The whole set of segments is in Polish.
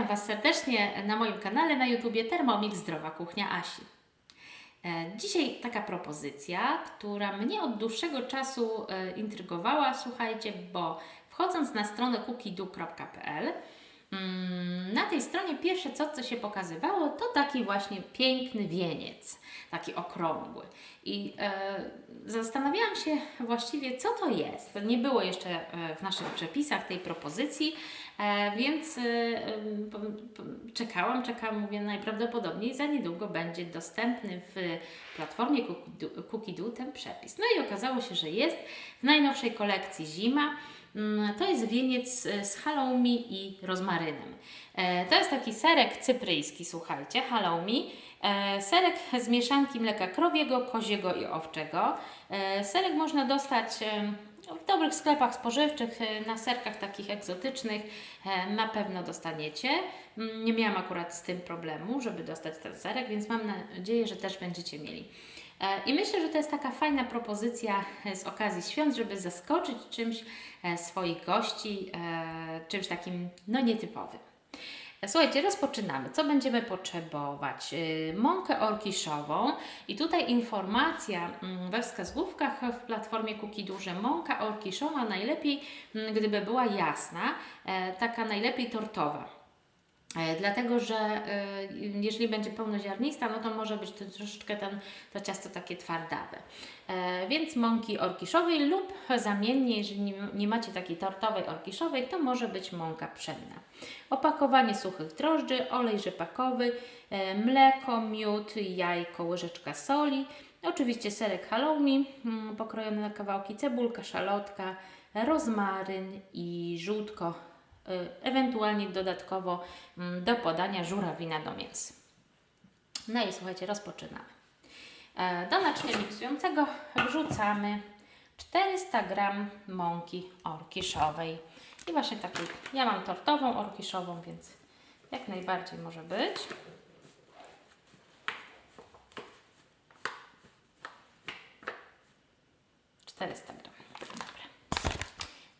Witam Was serdecznie na moim kanale na YouTubie Thermomix Zdrowa Kuchnia Asi. E, Dzisiaj taka propozycja, która mnie od dłuższego czasu e, intrygowała, słuchajcie, bo wchodząc na stronę cookido.pl mm, na tej stronie pierwsze co, co się pokazywało, to taki właśnie piękny wieniec, taki okrągły. I e, zastanawiałam się właściwie, co to jest. Nie było jeszcze e, w naszych przepisach tej propozycji, więc e, p- p- czekałam, czekałam, mówię, najprawdopodobniej za niedługo będzie dostępny w platformie Cookidoo ten przepis. No i okazało się, że jest w najnowszej kolekcji Zima. Mm, To jest wieniec e, z halloumi i rozmarynem. E, To jest taki serek cypryjski, słuchajcie, halloumi. Serek z mieszanki mleka krowiego, koziego i owczego. Serek można dostać em, w dobrych sklepach spożywczych, e, na serkach takich egzotycznych e, na pewno dostaniecie. Mm, Nie miałam akurat z tym problemu, żeby dostać ten serek, więc mam nadzieję, że też będziecie mieli. E, I myślę, że to jest taka fajna propozycja z okazji świąt, żeby zaskoczyć czymś swoich gości, czymś takim no nietypowym. Słuchajcie, rozpoczynamy. Co będziemy potrzebować? Yy, Mąkę orkiszową i tutaj informacja mm, we wskazówkach w platformie Cookidu, że mąka orkiszowa najlepiej, mm, gdyby była jasna, e, taka najlepiej tortowa. E, Dlatego, że e, jeżeli będzie pełnoziarnista, no to może być to troszeczkę ten, to ciasto takie twardawe. E, Więc mąki orkiszowej lub zamiennie, jeżeli nie, macie takiej tortowej orkiszowej, to może być mąka pszenna. Opakowanie suchych drożdży, olej rzepakowy, mleko, miód, jajko, łyżeczka soli, oczywiście serek halloumi, mm, pokrojone na kawałki, cebulka, szalotka, rozmaryn i żółtko ewentualnie dodatkowo mm, do podania żurawina do mięsa. No i słuchajcie, rozpoczynamy. E, Do naczynia miksującego wrzucamy 400 g mąki orkiszowej. I właśnie takiej, ja mam tortową orkiszową, więc jak najbardziej może być. Gram. Dobra.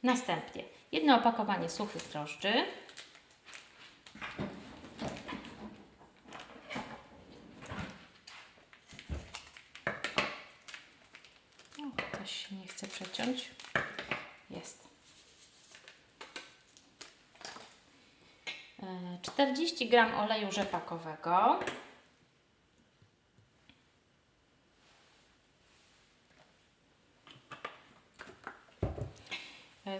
Następnie jedno opakowanie suchych drożdży. O, się nie chce przeciąć. Jest. E, 40 gram oleju rzepakowego.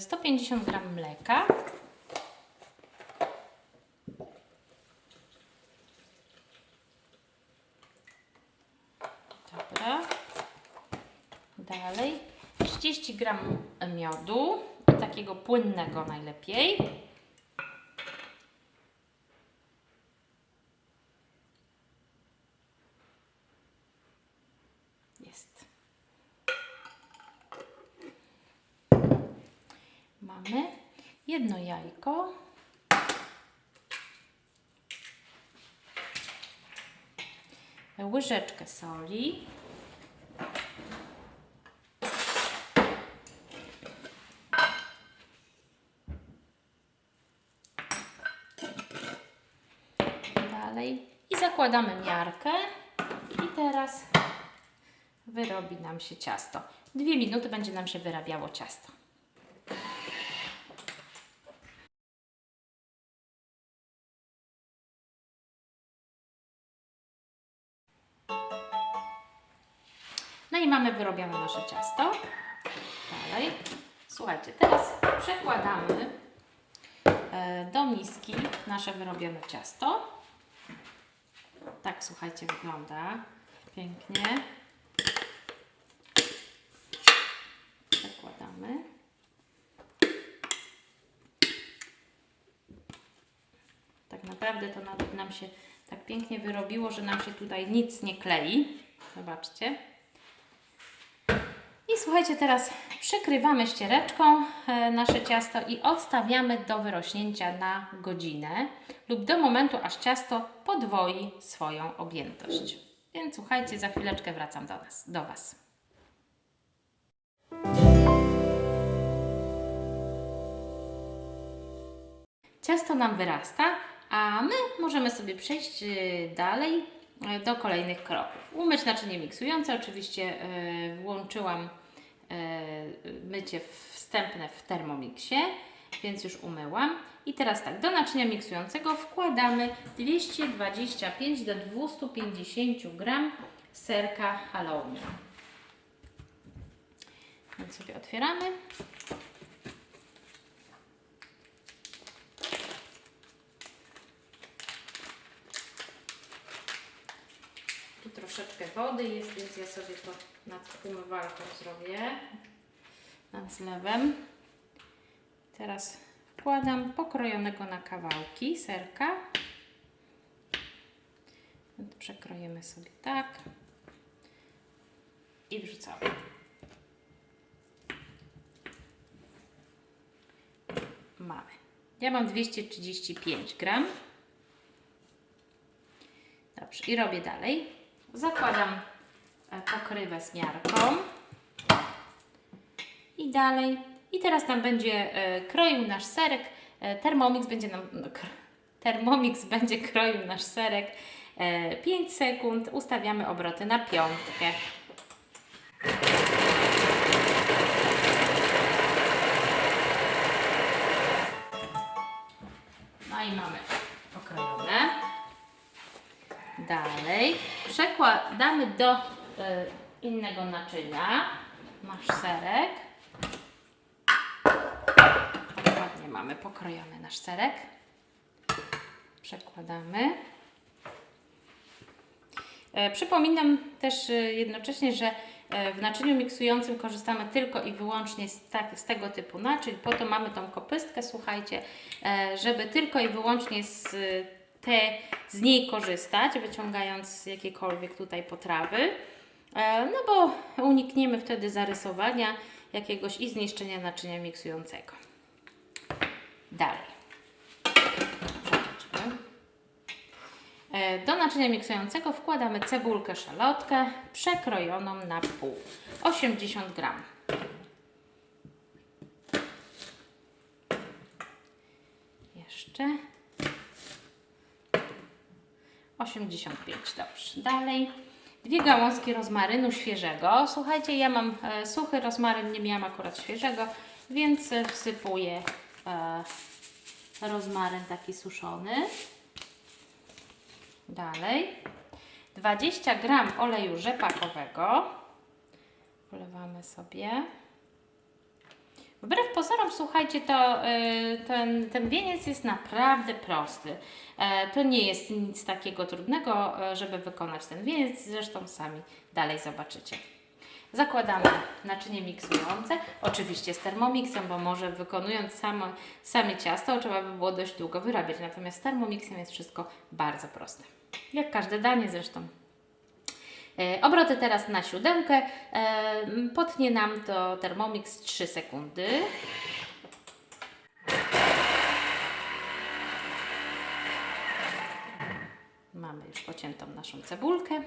150 gram mleka. Dobra. Dalej 30 gram miodu, takiego płynnego najlepiej. Jest. Mamy jedno jajko. Łyżeczkę soli. Dalej. I zakładamy miarkę. I teraz wyrobi nam się ciasto. Dwie minuty będzie nam się wyrabiało ciasto. I mamy wyrobione nasze ciasto. Dalej. Słuchajcie, teraz przekładamy e, do miski nasze wyrobione ciasto. Tak, słuchajcie, wygląda pięknie. Przekładamy. Tak naprawdę to nam się tak pięknie wyrobiło, że nam się tutaj nic nie klei. Zobaczcie. Słuchajcie, teraz przykrywamy ściereczką e, nasze ciasto i odstawiamy do wyrośnięcia na godzinę lub do momentu, aż ciasto podwoi swoją objętość. Więc słuchajcie, za chwileczkę wracam do, nas, do Was. Ciasto nam wyrasta, A my możemy sobie przejść y, dalej y, do kolejnych kroków. Umyć naczynie miksujące. Oczywiście włączyłam mycie wstępne w Thermomixie, więc już umyłam. I teraz tak, do naczynia miksującego wkładamy 225 do 250 gram serka halloumi. Więc sobie otwieramy. Tu troszeczkę wody jest, więc ja sobie to nad umywalką zrobię. Nad zlewem. Teraz wkładam pokrojonego na kawałki serka. Przekroimy sobie tak. I wrzucamy. Mamy. Ja mam 235 gram. Dobrze, i robię dalej. Zakładam e, pokrywę z miarką. I dalej. I teraz nam będzie e, kroił nasz serek. E, Thermomix będzie nam. No, Thermomix będzie kroił nasz serek. E, 5 sekund. Ustawiamy obroty na piątkę. No i mamy Dalej przekładamy do y, innego naczynia nasz serek. Ładnie mamy pokrojony nasz serek. Przekładamy. E, Przypominam też e, jednocześnie, że w naczyniu miksującym korzystamy tylko i wyłącznie z, tak, z tego typu naczyń. Po to mamy tą kopystkę, słuchajcie, żeby tylko i wyłącznie z, te, z niej korzystać, wyciągając jakiekolwiek tutaj potrawy. E, No bo unikniemy wtedy zarysowania jakiegoś i zniszczenia naczynia miksującego. Dalej. E, Do naczynia miksującego wkładamy cebulkę szalotkę przekrojoną na pół. 80 gram. Jeszcze. 85, dobrze. Dalej. Dwie gałązki rozmarynu świeżego. Słuchajcie, ja mam e, suchy rozmaryn, nie miałam akurat świeżego, więc wsypuję e, rozmaryn taki suszony. Dalej. 20 gram oleju rzepakowego. Wlewamy sobie. Wbrew pozorom, słuchajcie, to y, ten, ten wieniec jest naprawdę prosty. E, to nie jest nic takiego trudnego, e, żeby wykonać ten wieniec. Zresztą sami dalej zobaczycie. Zakładamy naczynie miksujące, oczywiście z Thermomixem, bo może wykonując samo, same ciasto trzeba by było dość długo wyrabiać, natomiast z Thermomixem jest wszystko bardzo proste. Jak każde danie zresztą. E, Obroty teraz na siódemkę. E, Potnie nam to Thermomix 3 sekundy. Mamy już pociętą naszą cebulkę.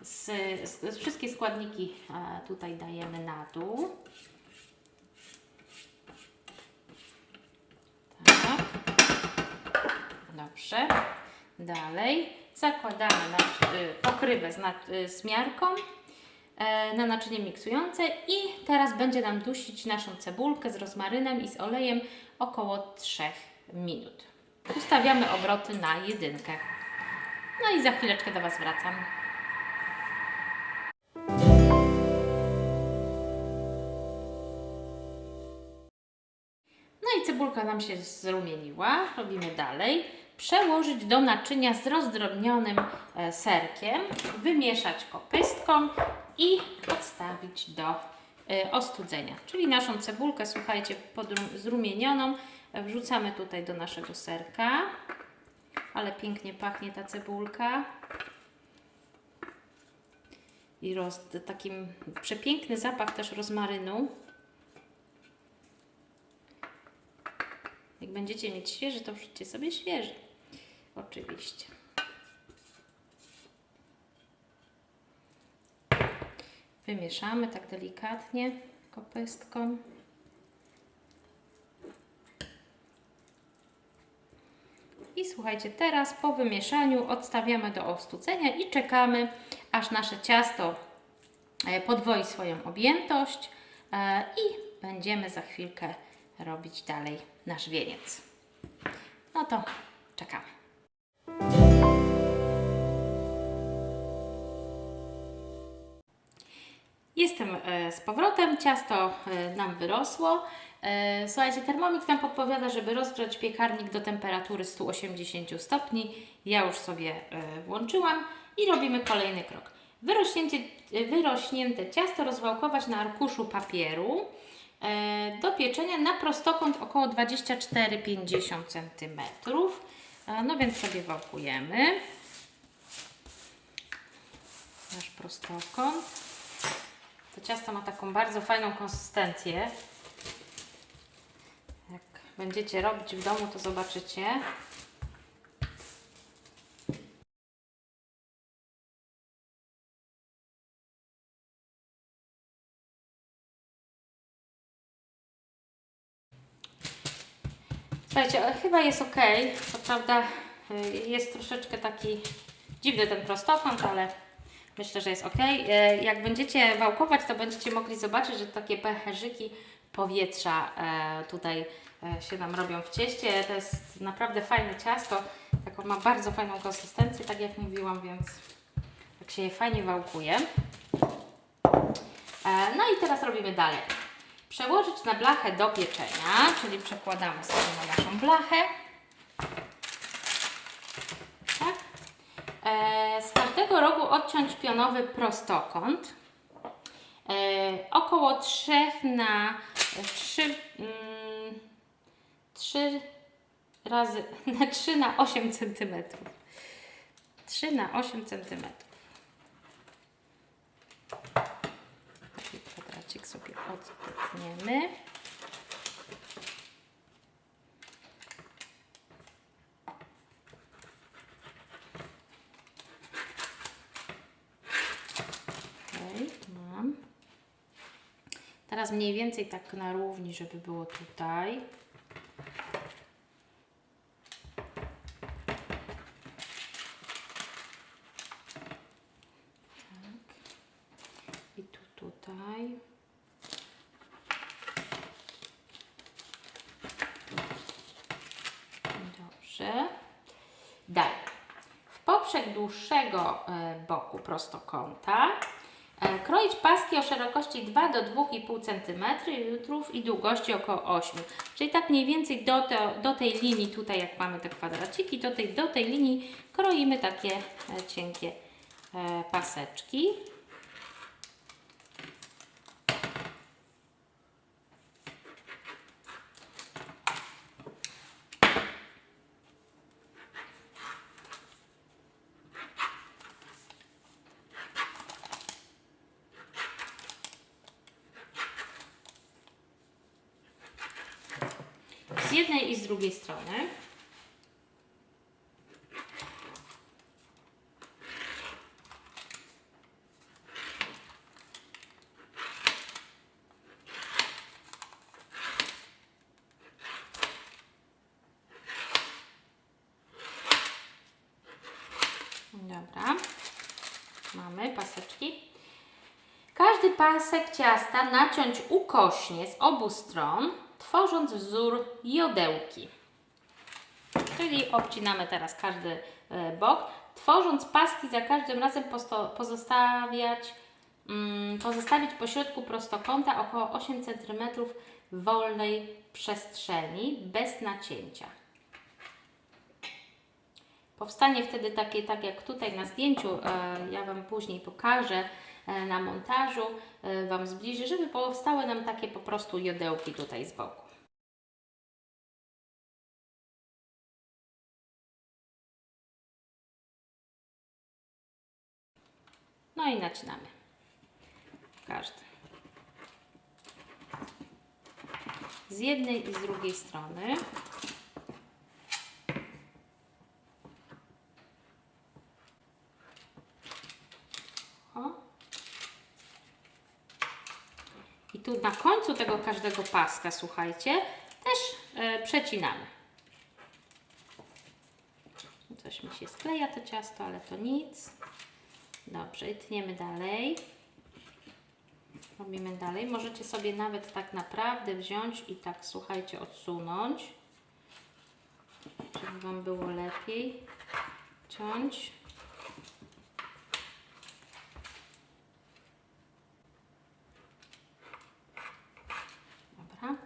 Z, z, z wszystkie składniki tutaj dajemy na dół. Tak. Dobrze. Dalej zakładamy y, pokrywę z, y, z miarką e, na naczynie miksujące i teraz będzie nam dusić naszą cebulkę z rozmarynem i z olejem około 3 minut. Ustawiamy obroty na jedynkę. No i za chwileczkę do Was wracam. No i cebulka nam się zrumieniła. Robimy dalej. Przełożyć do naczynia z rozdrobnionym e, serkiem, wymieszać kopystką i odstawić do e, ostudzenia. Czyli naszą cebulkę, słuchajcie, zrumienioną e, wrzucamy tutaj do naszego serka. Ale pięknie pachnie ta cebulka. I roz, takim przepiękny zapach też rozmarynu. Jak będziecie mieć świeży, to wrzućcie sobie świeży oczywiście. Wymieszamy tak delikatnie kopystką. I słuchajcie, teraz po wymieszaniu odstawiamy do ostucenia i czekamy, aż nasze ciasto e, podwoi swoją objętość e, i będziemy za chwilkę robić dalej nasz wieniec. No to czekamy. Jestem e, z powrotem, ciasto e, nam wyrosło. E, Słuchajcie, Thermomix nam podpowiada, żeby rozgrzać piekarnik do temperatury 180 stopni. Ja już sobie włączyłam i robimy kolejny krok. Wyrośnięcie, e, wyrośnięte ciasto rozwałkować na arkuszu papieru do pieczenia na prostokąt około 24-50 cm. No więc sobie wałkujemy. Nasz prostokąt. To ciasto ma taką bardzo fajną konsystencję. Jak będziecie robić w domu, to zobaczycie. Słuchajcie, ale chyba jest ok. Co prawda y, jest troszeczkę taki dziwny ten prostokąt, ale myślę, że jest ok. Y, Jak będziecie wałkować, to będziecie mogli zobaczyć, że takie pęcherzyki powietrza e, tutaj e, się nam robią w cieście. To jest naprawdę fajne ciasto. Taką ma bardzo fajną konsystencję, tak jak mówiłam, więc tak się je fajnie wałkuje. E, No i teraz robimy dalej. Przełożyć na blachę do pieczenia, czyli przekładamy sobie na naszą blachę. Tak. E, Z każdego rogu odciąć pionowy prostokąt. E, Około 3 na 3, mm, 3 razy na 3 na 8 cm. 3 na 8 cm. Taki kwadracik sobie odtniemy. Okej, mam. Teraz mniej więcej tak na równi, żeby było tutaj. Tak. I tu tutaj. Dobrze. Dalej. W poprzek dłuższego e, boku prostokąta e, kroić paski o szerokości 2 do 2,5 cm i długości około 8 Czyli tak mniej więcej do, te, do tej linii, tutaj jak mamy te kwadraciki, do tej, do tej linii kroimy takie e, cienkie e, paseczki. Z jednej i z drugiej strony. Dobra. Mamy paseczki. Każdy pasek ciasta naciąć ukośnie z obu stron, tworząc wzór jodełki. Czyli obcinamy teraz każdy e, bok, tworząc paski za każdym razem pozostawiać, mm, pozostawić po środku prostokąta około 8 cm wolnej przestrzeni bez nacięcia. Powstanie wtedy takie, tak jak tutaj na zdjęciu, e, ja Wam później pokażę na montażu, e, Wam zbliżę, żeby powstały nam takie po prostu jodełki tutaj z boku. No i nacinamy. Każdy. Z jednej i z drugiej strony. O. I tu na końcu tego każdego paska, słuchajcie, też e, przecinamy. Też mi się skleja to ciasto, ale to nic. Dobrze, i tniemy dalej. Robimy dalej. Możecie sobie nawet tak naprawdę wziąć i tak, słuchajcie, odsunąć, żeby Wam było lepiej ciąć. Dobra.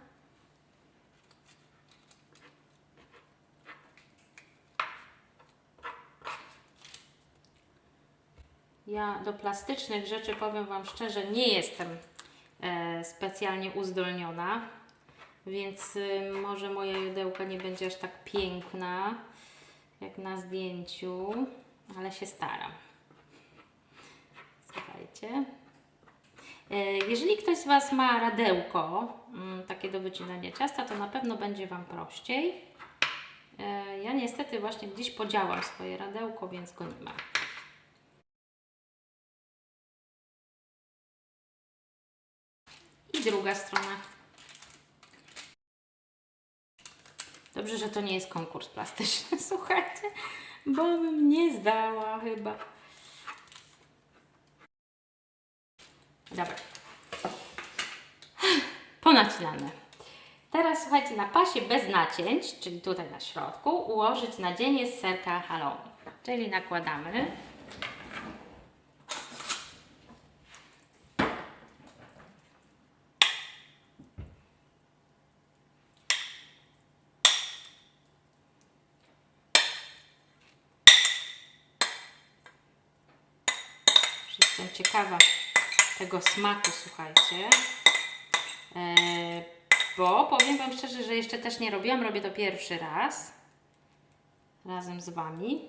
Ja do plastycznych rzeczy powiem Wam szczerze, nie jestem e, specjalnie uzdolniona, więc y, może moja jodełka nie będzie aż tak piękna jak na zdjęciu, ale się staram. Słuchajcie. E, Jeżeli ktoś z Was ma radełko, mm, takie do wycinania ciasta, to na pewno będzie Wam prościej. E, Ja niestety właśnie gdzieś podziałam swoje radełko, więc go nie mam. Druga strona. Dobrze, że to nie jest konkurs plastyczny, słuchajcie, bo bym nie zdała chyba. Dobra. Ponacinane. Teraz słuchajcie, na pasie bez nacięć, czyli tutaj na środku, ułożyć nadzienie z serka halloumi. Czyli nakładamy. Już Jestem ciekawa tego smaku, słuchajcie. E, bo powiem Wam szczerze, że jeszcze też nie robiłam, robię to pierwszy raz razem z Wami.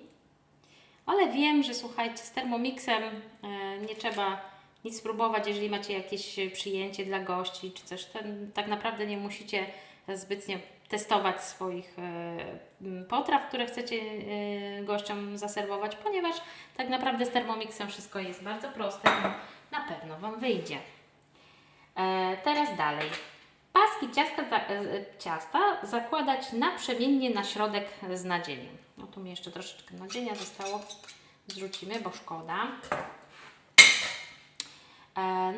Ale wiem, że słuchajcie, z Thermomixem e, nie trzeba nic spróbować, jeżeli macie jakieś przyjęcie dla gości czy coś. To tak naprawdę nie musicie zbytnio testować swoich e, potraw, które chcecie e, gościom zaserwować, ponieważ tak naprawdę z Thermomixem wszystko jest bardzo proste i na pewno Wam wyjdzie. E, teraz dalej. Paski ciasta, ciasta zakładać naprzemiennie na środek z nadzieniem. No tu mi jeszcze troszeczkę nadzienia zostało. Zrzucimy, bo szkoda.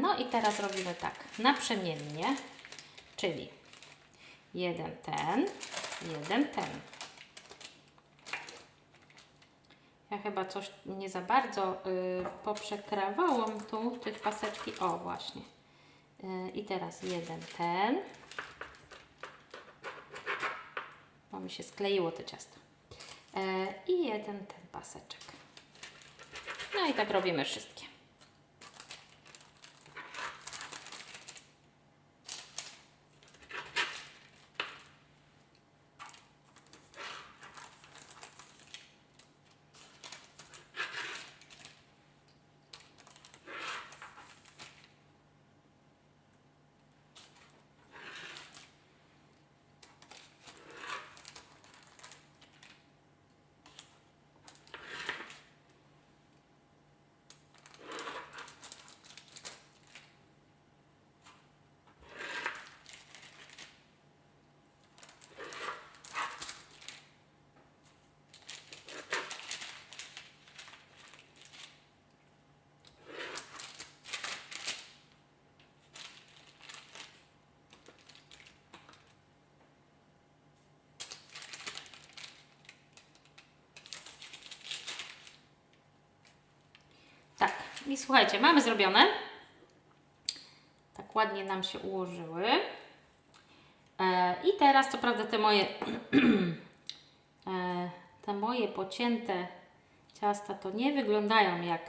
No i teraz robimy tak. Naprzemiennie, czyli jeden ten, jeden ten. Ja chyba coś nie za bardzo y, poprzekrawałam tu tych paseczki. O, właśnie. Y, I teraz jeden ten. Bo mi się skleiło to ciasto. Y, I jeden ten paseczek. No i tak robimy wszystkie. Tak, i słuchajcie, mamy zrobione. Tak ładnie nam się ułożyły. E, I teraz, co prawda, te moje, e, te moje pocięte ciasta to nie wyglądają jak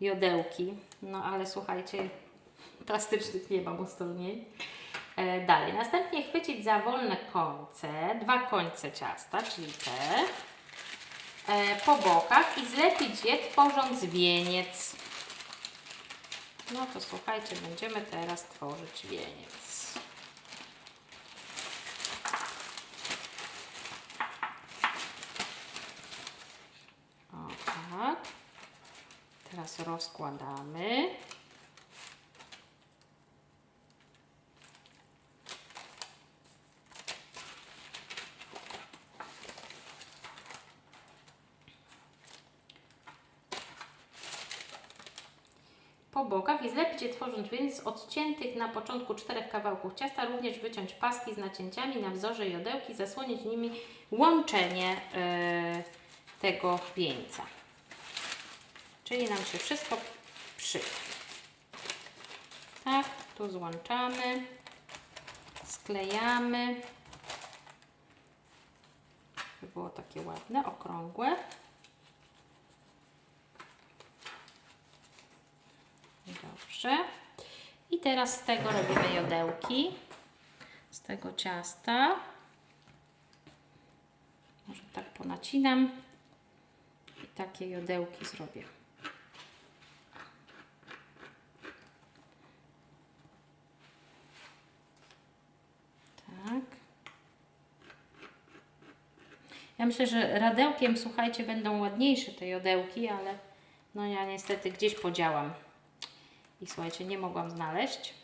jodełki, no ale słuchajcie, plastycznych nie mam uzdolnień. E, dalej, następnie chwycić za wolne końce, dwa końce ciasta, czyli te, po bokach i zlepić je tworząc wieniec. No to słuchajcie, będziemy teraz tworzyć wieniec. O tak. Teraz rozkładamy. Bokach i zlepić je tworząc więc z odciętych na początku czterech kawałków ciasta, również wyciąć paski z nacięciami na wzorze jodełki, zasłonić nimi łączenie e, tego wieńca. Czyli nam się wszystko przy. Tak, tu złączamy, sklejamy, żeby było takie ładne, okrągłe. Dobrze. I teraz z tego robimy jodełki. Z tego ciasta. Może tak ponacinam. I takie jodełki zrobię. Tak. Ja myślę, że radełkiem, słuchajcie, będą ładniejsze te jodełki, ale no ja niestety gdzieś podziałam. I słuchajcie, nie mogłam znaleźć.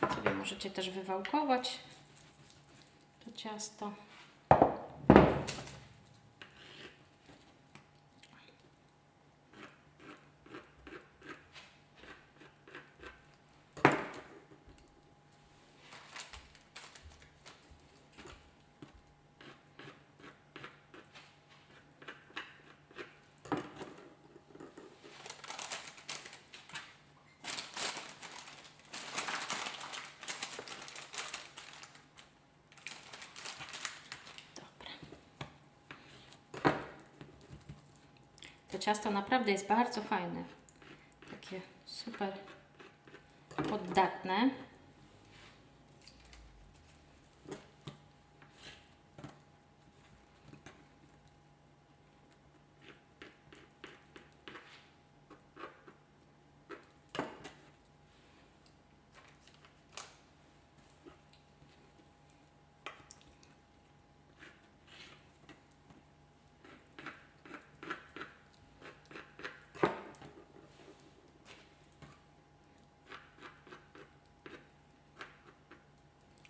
Sobie możecie też wywałkować to ciasto. To ciasto naprawdę jest bardzo fajne. Takie super poddatne.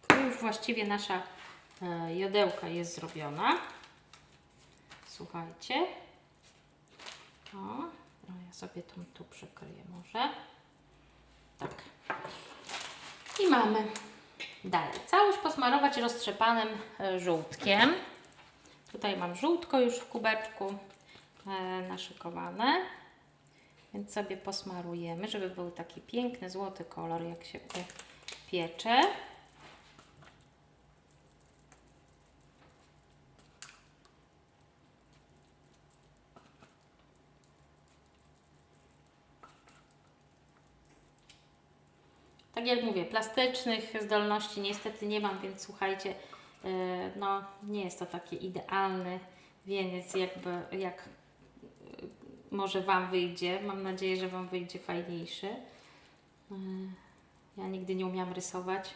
To już właściwie nasza e, jodełka jest zrobiona. Słuchajcie. O, no ja sobie tu, tu przykryję może. Tak. I mamy dalej. Całość posmarować roztrzepanym e, żółtkiem. Tutaj mam żółtko już w kubeczku e, naszykowane. Więc sobie posmarujemy, żeby był taki piękny, złoty kolor, jak się piecze. Tak jak mówię, plastycznych zdolności niestety nie mam, więc słuchajcie, yy, no nie jest to taki idealny wieniec, jakby jak yy, może Wam wyjdzie. Mam nadzieję, że Wam wyjdzie fajniejszy. Yy, Ja nigdy nie umiałam rysować,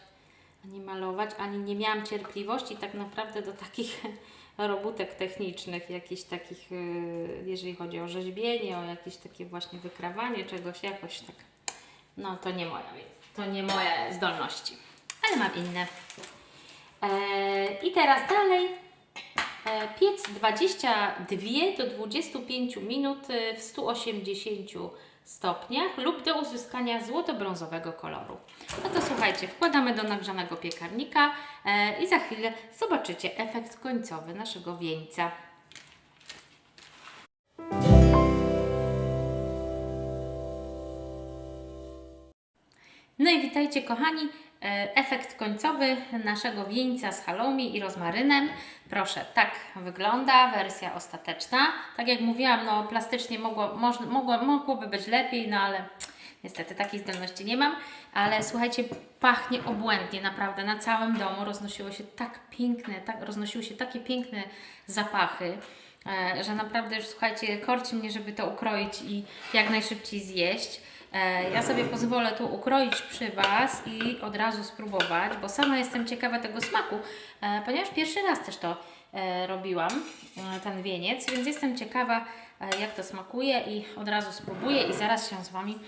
ani malować, ani nie miałam cierpliwości tak naprawdę do takich robótek technicznych, jakichś takich, jeżeli chodzi o rzeźbienie, o jakieś takie właśnie wykrawanie czegoś, jakoś tak. No to nie moja, to nie moje zdolności, ale mam inne. E, I teraz dalej. E, piec 22 do 25 minut e, w 180 stopniach lub do uzyskania złoto-brązowego koloru. No to słuchajcie, wkładamy do nagrzanego piekarnika i za chwilę zobaczycie efekt końcowy naszego wieńca. No i witajcie kochani. E, Efekt końcowy naszego wieńca z halloumi i rozmarynem. Proszę, tak wygląda wersja ostateczna. Tak jak mówiłam, no plastycznie mogło, mogło, mogłoby być lepiej, no ale niestety takiej zdolności nie mam. Ale słuchajcie, pachnie obłędnie, naprawdę. Na całym domu roznosiło się tak piękne, tak, roznosiły się takie piękne zapachy e, że naprawdę już słuchajcie, korci mnie, żeby to ukroić i jak najszybciej zjeść. E, Ja sobie pozwolę tu ukroić przy Was i od razu spróbować, bo sama jestem ciekawa tego smaku, e, ponieważ pierwszy raz też to e, robiłam, ten wieniec, więc jestem ciekawa, jak to smakuje i od razu spróbuję i zaraz się z Wami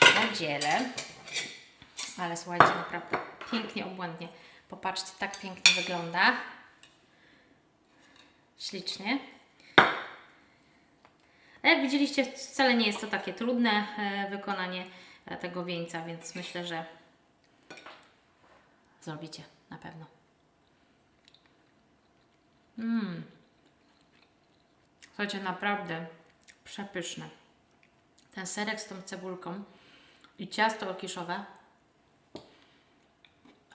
podzielę. Ale słuchajcie, naprawdę pięknie, obłędnie. Popatrzcie, tak pięknie wygląda. Ślicznie. A jak widzieliście, wcale nie jest to takie trudne e, wykonanie e, tego wieńca, więc myślę, że zrobicie na pewno. Mmm. Słuchajcie, naprawdę przepyszne. Ten serek z tą cebulką i ciasto okiszowe.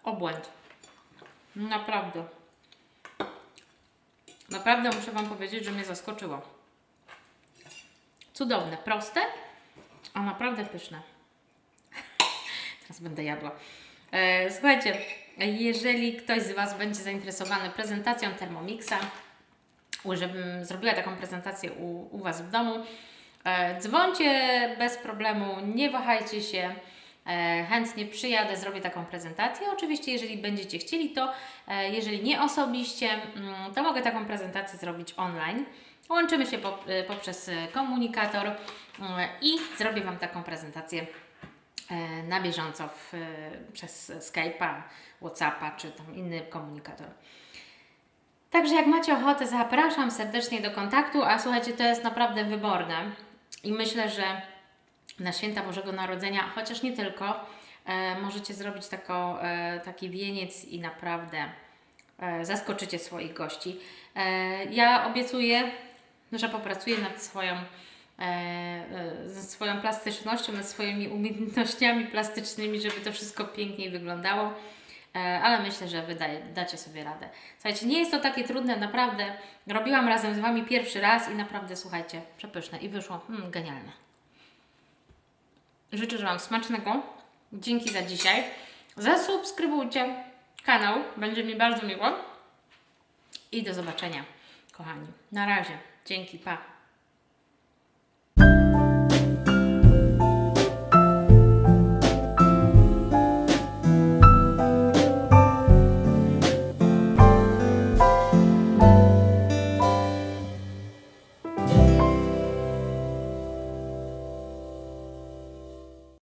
Obłęd. Naprawdę. Naprawdę muszę Wam powiedzieć, że mnie zaskoczyło. Cudowne, proste, a naprawdę pyszne. Teraz będę jadła. E, słuchajcie, jeżeli ktoś z Was będzie zainteresowany prezentacją Thermomixa, żebym zrobiła taką prezentację u, u Was w domu, e, dzwońcie bez problemu, nie wahajcie się. E, chętnie przyjadę, zrobię taką prezentację. Oczywiście, jeżeli będziecie chcieli, to jeżeli nie osobiście, mm, to mogę taką prezentację zrobić online. Łączymy się e, poprzez e, komunikator e, i zrobię Wam taką prezentację na bieżąco w, przez Skype'a, Whatsappa czy tam inny komunikator. Także jak macie ochotę, zapraszam serdecznie do kontaktu, a słuchajcie, to jest naprawdę wyborne i myślę, że na święta Bożego Narodzenia, chociaż nie tylko, e, możecie zrobić e, taki wieniec i naprawdę e, zaskoczycie swoich gości. E, ja obiecuję, że popracuję nad swoją, e, e, swoją plastycznością, nad swoimi umiejętnościami plastycznymi, żeby to wszystko piękniej wyglądało. E, ale myślę, że Wy daje, dacie sobie radę. Słuchajcie, nie jest to takie trudne, naprawdę. Robiłam razem z Wami pierwszy raz i naprawdę, słuchajcie, przepyszne i wyszło mm, genialne. Życzę Wam smacznego. Dzięki za dzisiaj. Zasubskrybujcie kanał, będzie mi bardzo miło. I do zobaczenia, kochani. Na razie. Dzięki, pa.